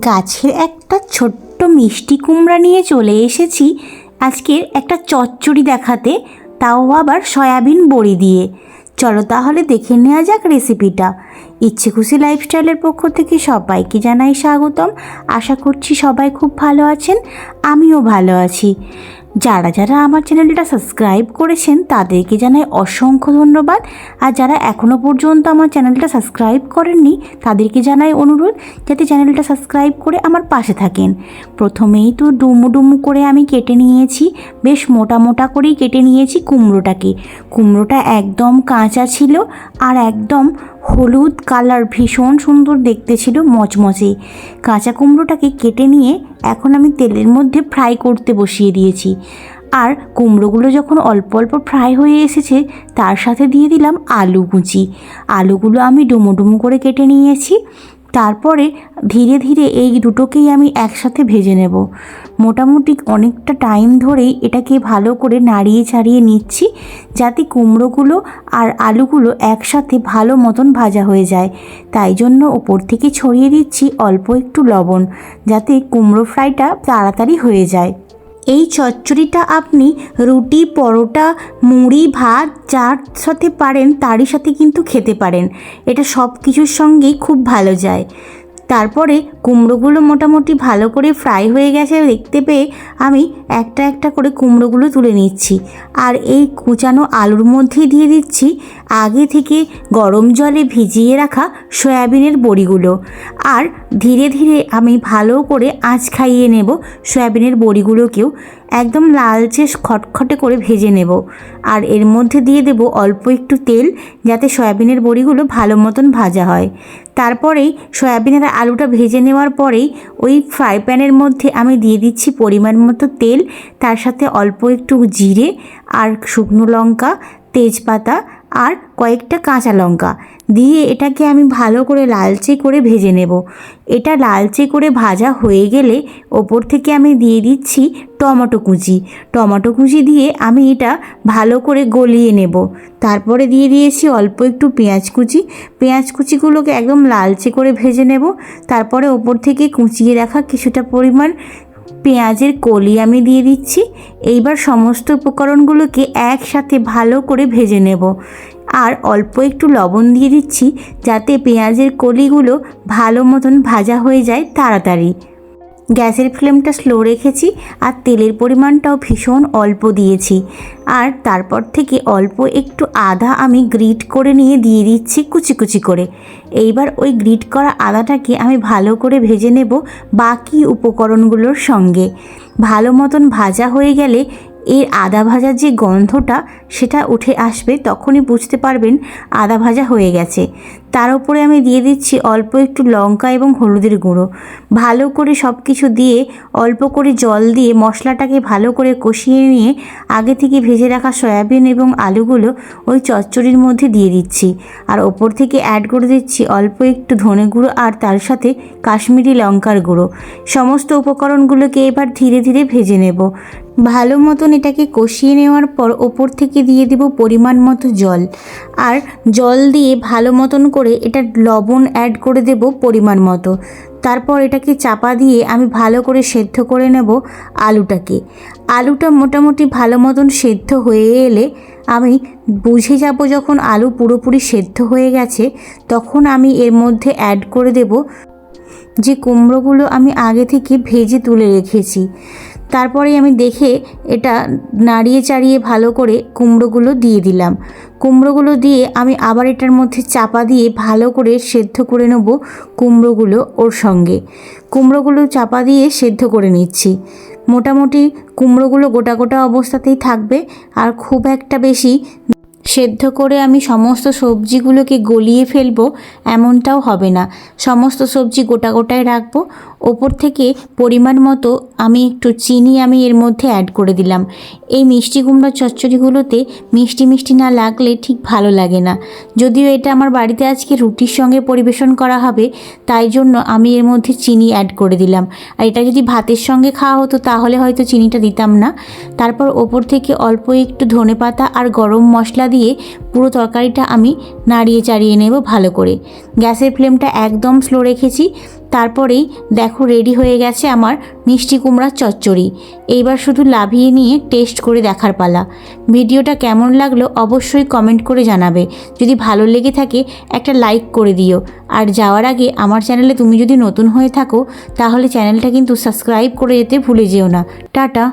গাছের একটা ছোট্ট মিষ্টি কুমড়া নিয়ে চলে এসেছি। আজকের একটা চচ্চড়ি দেখাতে, তাও আবার সয়াবিন বড়ি দিয়ে। চলো তাহলে দেখে নেওয়া যাক রেসিপিটা। ইচ্ছে খুশি লাইফস্টাইলের পক্ষ থেকে সবাইকে জানাই স্বাগতম। আশা করছি সবাই খুব ভালো আছেন, আমিও ভালো আছি। যারা যারা আমার চ্যানেলটা সাবস্ক্রাইব করেছেন তাদেরকে জানাই অসংখ্য ধন্যবাদ। আর যারা এখনও পর্যন্ত আমার চ্যানেলটা সাবস্ক্রাইব করেননি, তাদেরকে জানাই অনুরোধ যাতে চ্যানেলটা সাবস্ক্রাইব করে আমার পাশে থাকেন। প্রথমেই তো ডুমু ডুমু করে আমি কেটে নিয়েছি, বেশ মোটা মোটা করেই কেটে নিয়েছি কুমড়োটাকে। কুমড়োটা একদম কাঁচা ছিল আর একদম হলুদ কালার ভীষণ সুন্দর দেখতে ছিল মচমচে। কাঁচা কুমড়োটাকে কেটে নিয়ে এখন আমি তেলের মধ্যে ফ্রাই করতে বসিয়ে দিয়েছি। আর কুমড়োগুলো যখন অল্প অল্প ফ্রাই হয়ে এসেছে, তার সাথে দিয়ে দিলাম আলু কুচি। আলুগুলো আমি ডুমো ডুমো করে কেটে নিয়েছি। তারপরে ধীরে ধীরে এই দুটোকেই আমি একসাথে ভেজে নেব। মোটামুটি অনেকটা টাইম ধরেই এটাকে ভালো করে নাড়িয়ে ছাড়িয়ে নিচ্ছি যাতে কুমড়োগুলো আর আলুগুলো একসাথে ভালো মতন ভাজা হয়ে যায়। তাই জন্য ওপর থেকে ছড়িয়ে দিচ্ছি অল্প একটু লবণ যাতে কুমড়ো ফ্রাইটা তাড়াতাড়ি হয়ে যায়। এই চচ্চড়িটা আপনি রুটি, পরোটা, মুড়ি, ভাত, যার সাথে পারেন তারই সাথে কিন্তু খেতে পারেন। এটা সব কিছুর সঙ্গেই খুব ভালো যায়। তারপরে কুমড়োগুলো মোটামুটি ভালো করে ফ্রাই হয়ে গেছে দেখতে পেয়ে আমি একটা একটা করে কুমড়োগুলো তুলে নিচ্ছি। আর এই কুচানো আলুর মধ্যে দিয়ে দিচ্ছি। আগে থেকে গরম জলে ভিজিয়ে রাখা সয়াবিনের বড়িগুলো। আর ধীরে ধীরে আমি ভালো করে আঁচ খাইয়ে নেব সয়াবিনের বড়িগুলোকেও। একদম লালচে খটখটে করে ভেজে নেব। আর এর মধ্যে দিয়ে দেব অল্প একটু তেল যাতে সয়াবিনের বড়িগুলো ভালো মতন ভাজা হয়। তারপরেই সয়াবিনের আলুটা ভেজে নেওয়ার পরেই ওই ফ্রাই প্যানের মধ্যে আমি দিয়ে দিচ্ছি পরিমাণ মতো তেল। তার সাথে অল্প একটু জিরে আর শুকনো লঙ্কা, তেজপাতা আর কয়েকটা কাঁচা লঙ্কা। দিয়ে এটাকে আমি ভালো করে লালচে করে ভেজে নেব। এটা লালচে করে ভাজা হয়ে গেলে ওপর থেকে আমি দিয়ে দিচ্ছি টমেটো কুচি। টমেটো কুচি দিয়ে আমি এটা ভালো করে গলিয়ে নেব। তারপরে দিয়ে দিয়েছি অল্প একটু পেঁয়াজ কুচি। পেঁয়াজ কুচিগুলোকে একদম লালচে করে ভেজে নেব। তারপরে ওপর থেকে কুচিয়ে রাখা কিছুটা পরিমাণ পেঁয়াজের কলি আমি দিয়ে দিচ্ছি। এইবার সমস্ত উপকরণগুলোকে একসাথে ভালো করে ভেজে নেব। আর অল্প একটু লবণ দিয়ে দিচ্ছি যাতে পেঁয়াজের কলিগুলো ভালো মতন ভাজা হয়ে যায় তাড়াতাড়ি। গ্যাসের ফ্লেমটা স্লো রেখেছি আর তেলের পরিমাণটাও ভীষণ অল্প দিয়েছি। আর তারপর থেকে অল্প একটু আদা আমি গ্রিট করে নিয়ে দিয়ে দিচ্ছি কুচি কুচি করে। এইবার ওই গ্রিট করা আদাটাকে আমি ভালো করে ভেজে নেব বাকি উপকরণগুলোর সঙ্গে। ভালো মতন ভাজা হয়ে গেলে এর আদা ভাজার যে গন্ধটা সেটা উঠে আসবে, তখনই বুঝতে পারবেন আদা ভাজা হয়ে গেছে। তার উপরে আমি দিয়ে দিচ্ছি অল্প একটু লঙ্কা এবং হলুদের গুঁড়ো। ভালো করে সব কিছু দিয়ে অল্প করে জল দিয়ে মশলাটাকে ভালো করে কষিয়ে নিয়ে আগে থেকে ভেজে রাখা সয়াবিন এবং আলুগুলো ওই চচ্চড়ির মধ্যে দিয়ে দিচ্ছি। আর ওপর থেকে অ্যাড করে দিচ্ছি অল্প একটু ধনে গুঁড়ো আর তার সাথে কাশ্মীরি লঙ্কার গুঁড়ো। সমস্ত উপকরণগুলোকে এবার ধীরে ধীরে ভেজে নেব। ভালো মতন এটাকে কষিয়ে নেওয়ার পর ওপর থেকে দিয়ে দেব পরিমাণ মতো জল। আর জল দিয়ে ভালো মতন করে এটা লবণ অ্যাড করে দেব পরিমাণ মতো। তারপর এটাকে চাপা দিয়ে আমি ভালো করে সেদ্ধ করে নেব আলুটাকে। আলুটা মোটামুটি ভালো মতন সেদ্ধ হয়ে এলে আমি বুঝে যাব যখন আলু পুরোপুরি সেদ্ধ হয়ে গেছে, তখন আমি এর মধ্যে অ্যাড করে দেব যে কুমড়োগুলো আমি আগে থেকে ভেজে তুলে রেখেছি। তারপরে আমি দেখে এটা নাড়িয়ে চাড়িয়ে ভালো করে কুমড়োগুলো দিয়ে দিলাম। কুমড়োগুলো দিয়ে আমি আবার এটার মধ্যে চাপা দিয়ে ভালো করে সেদ্ধ করে নেব কুমড়োগুলো ওর সঙ্গে। কুমড়োগুলো চাপা দিয়ে সেদ্ধ করে নিচ্ছি। মোটামুটি কুমড়োগুলো গোটা গোটা অবস্থাতেই থাকবে আর খুব একটা বেশি সেদ্ধ করে আমি সমস্ত সবজিগুলোকে গলিয়ে ফেলব, এমনটাও হবে না। সমস্ত সবজি গোটা গোটায় রাখব। ওপর থেকে পরিমাণ মতো আমি একটু চিনি আমি এর মধ্যে অ্যাড করে দিলাম। এই মিষ্টি কুমড়ো চচ্চড়িগুলোতে মিষ্টি মিষ্টি না লাগলে ঠিক ভালো লাগে না। যদিও এটা আমার বাড়িতে আজকে রুটির সঙ্গে পরিবেশন করা হবে, তাই জন্য আমি এর মধ্যে চিনি অ্যাড করে দিলাম। আর এটা যদি ভাতের সঙ্গে খাওয়া হতো তাহলে হয়তো চিনিটা দিতাম না। তারপর ওপর থেকে অল্প একটু ধনে পাতা আর গরম মশলা দিয়ে পুরো তরকারিটা আমি নাড়িয়ে চাড়িয়ে নেব ভালো করে। গ্যাসের ফ্লেমটা একদম স্লো রেখেছি। তারপরেই দেখো রেডি হয়ে গেছে আমার মিষ্টি কুমড়ার চচ্চড়ি। এইবার শুধু লাভিয়ে নিয়ে টেস্ট করে দেখার পালা। ভিডিওটা কেমন লাগল অবশ্যই কমেন্ট করে জানাবে। যদি ভালো লেগে থাকে একটা লাইক করে দিও। আর যাওয়ার আগে আমার চ্যানেলে তুমি যদি নতুন হয়ে থাকো, তাহলে চ্যানেলটা কিন্তু সাবস্ক্রাইব করে যেতে ভুলে যেও না। টাটা।